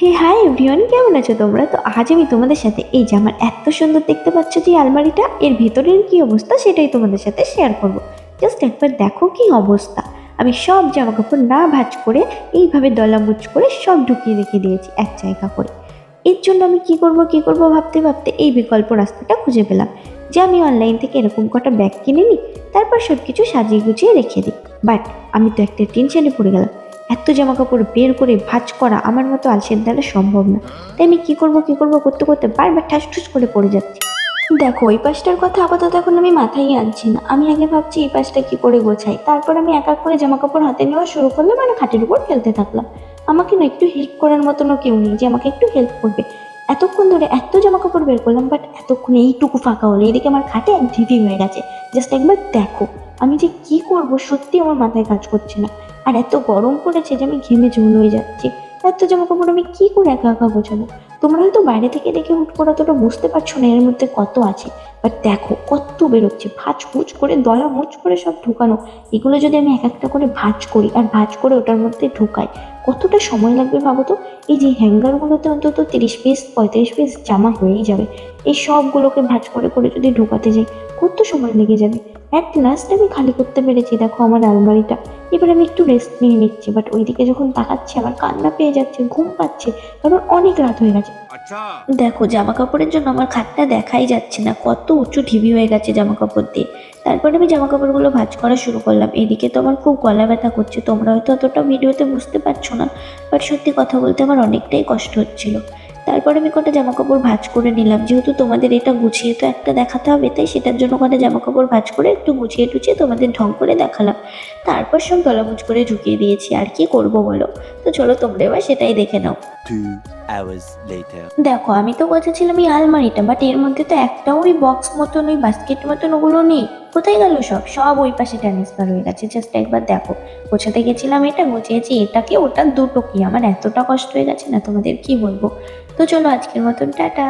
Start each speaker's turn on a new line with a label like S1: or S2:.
S1: হে hi everyone, কেমন আছো তোমরা? তো আজ আমি তোমাদের সাথে এই যে আমার এত সুন্দর দেখতে পাচ্ছ যে আলমারিটা, এর ভেতরের কি অবস্থা সেটাই তোমাদের সাথে শেয়ার করব। জাস্ট একবার দেখো কি অবস্থা। আমি সব জামা কাপড় না ভাঁজ করে, এইভাবে দলামুচ করে সব ঢুকিয়ে রেখে দিয়েছি এক জায়গা করে। এর জন্য আমি কি করব কি করব ভাবতে ভাবতে এই বিকল্প রাস্তাটা খুঁজে পেলাম। যে আমি অনলাইন থেকে এরকম কটা ব্যাগ কিনে নিই, তারপর সব কিছু সাজিয়ে গুছিয়ে রেখে দিই। বাট আমি তো একটা টেনশনে পড়ে গেলাম। এত জামা কাপড় বের করে ভাঁজ করা আমার মতো আলসের দ্বারা সম্ভব না। তাই আমি কি করব কি করব, করতে করতে বারবার ঠাস ঠুস করে পড়ে যাচ্ছি। দেখো ওই পাশটার কথা আপাতত এখন আমি মাথায় আনছি না। আমি আগে ভাবছি এই পাশটা কি করে গোছাই। তারপর আমি এক এক করে জামা কাপড় হাতে নেওয়া শুরু করলাম আর খাটের উপর ফেলতে থাকলাম। আমাকে না একটু হেল্প করার মতনও কেউ নেই যে আমাকে একটু হেল্প করবে। এতক্ষণ ধরে এত জামা কাপড় বের করলাম বাট এতক্ষণ এইটুকু ফাঁকা হলো। এদিকে আমার খাটে এক ঢিপি হয়ে গেছে। জাস্ট একবার দেখো, আমি যে কি করব সত্যি আমার মাথায় কাজ করছে না। আর এত গরম পড়েছে যে আমি ঘেমে ঝোল হয়ে যাচ্ছি। এত জামা কাপড় আমি কি করে একা একা গোছাবো? তোমরা হয়তো বাইরে থেকে দেখে হুট করে অতটা বুঝতে পারছ না এর মধ্যে কত আছে। বাট দেখো, কত বেরোচ্ছে। ভাজ ফুজ করে, দলা মুচ করে সব ঢুকানো। এগুলো যদি আমি এক একটা করে ভাজ করি আর ভাজ করে ওটার মধ্যে ঢুকাই, কতটা সময় লাগবে ভাবো তো? এই যে হ্যাঙ্গারগুলোতে অন্তত তিরিশ পিস পঁয়ত্রিশ পিস জামা হয়েই যাবে। এই সবগুলোকে ভাজ করে করে যদি ঢোকাতে যাই, কত সময় লেগে যাবে? এক লাস্ট আমি খালি করতে পেরেছি দেখো আমার আলমারিটা। এবার আমি একটু রেস্ট নিয়ে নিচ্ছি বাট ওইদিকে যখন তাকাচ্ছি আমার কান্না পেয়ে যাচ্ছে ঘুম পাচ্ছে কারণ অনেক রাত হয়ে গেছে।
S2: আচ্ছা।
S1: দেখো জামা কাপড়ের জন্য আমার খাটটা দেখাই যাচ্ছে না কত উঁচু ঢিবি হয়ে গেছে জামা কাপড় দিয়ে। তারপরে আমি জামা কাপড়গুলো ভাজ করা শুরু করলাম। এদিকে তো আমার খুব গলা ব্যথা করছে তোমরা হয়তো অতটা ভিডিওতে বুঝতে পারছ না বাট সত্যি কথা বলতে আমার অনেকটাই কষ্ট হচ্ছিল। তারপরে আমি কটা জামা কাপড় ভাঁজ করে নিলাম। যেহেতু তোমাদের এটা গুছিয়ে তো একটা দেখাতে হবে, তাই সেটার জন্য কটা জামা কাপড় ভাঁজ করে একটু গুছিয়ে টুছিয়ে তোমাদের ঢং করে দেখালাম। তারপর সব গলামুচ করে ঢুকিয়ে দিয়েছি। আর কি করব বলো? তো চলো তোমরা এবার সেটাই দেখে নাও।
S3: Hours later.
S1: দেখো, আমি তো বলেছিলাম এই আলমারিটা বাট এর মধ্যে তো একটাও ওই বক্স মতন, ওই বাস্কেট মতন ওগুলো নেই। কোথায় গেল সব? সব ওই পাশে ট্রান্সফার হয়ে গেছে। জাস্ট একবার দেখো। গোছাতে গেছিলাম এটা, গোছিয়েছি। এটাকে ওটা দুটো কি? আমার এতটা কষ্ট হয়ে গেছে না, তোমাদের কি বলব? তো চলো আজকের মতন, টাটা।